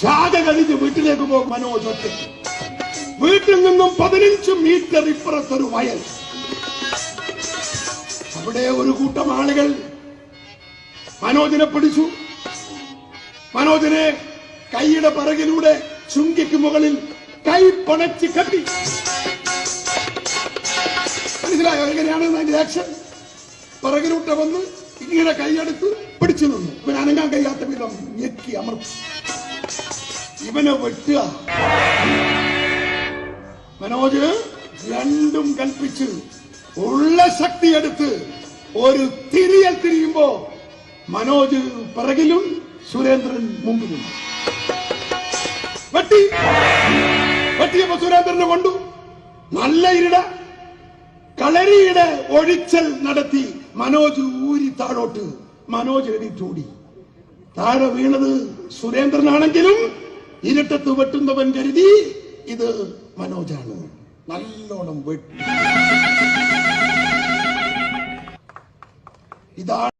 ശാഖ കഴിഞ്ഞ് വീട്ടിലേക്ക് പോകും മനോജ് ഒറ്റയ്ക്ക്. വീട്ടിൽ നിന്നും പതിനഞ്ച് മീറ്റർ ഇപ്പുറത്തൊരു വയൽ. അവിടെ ഒരു കൂട്ടം ആളുകൾ മനോജിനെ പിടിച്ചു. മനോജിനെ കൈയുടെ പിറകിലൂടെ ചുങ്കിക്ക് മുകളിൽ കൈ പണച്ച് കെട്ടി. മനസ്സിലായോ? എങ്ങനെയാണ് അതിന്റെ ആക്ഷൻ പിറകിലൂട്ട വന്ന് ഇങ്ങനെ കൈയെടുത്ത് പിടിച്ചു നിന്നു. ഇവൻ അനങ്ങാൻ കഴിയാത്ത വിധം ഞെക്കി അമർത്തി. ഇവനെ വെട്ടുക. മനോജ് രണ്ടും കൽപ്പിച്ച് ഉള്ള ശക്തി എടുത്ത് ഒരു തിരിയൽ തിരിയുമ്പോ മനോജ് പിറകിലും സുരേന്ദ്രൻ മുമ്പിലും. വെട്ടി. വെട്ടിയപ്പോ സുരേന്ദ്രനെ കൊണ്ടു. നല്ല ഇരുട. കളരിയുടെ ഒഴിച്ചൽ നടത്തി മനോജ് ഊരി താഴോട്ട്. മനോജ് എണീറ്റോടി താഴെ വീണത് സുരേന്ദ്രനാണെങ്കിലും ഇരുട്ടത്ത് വെട്ടുന്നവൻ കരുതി ഇത് മനോജാണ്. നല്ലോണം വെട്ടി. ഇതാണ്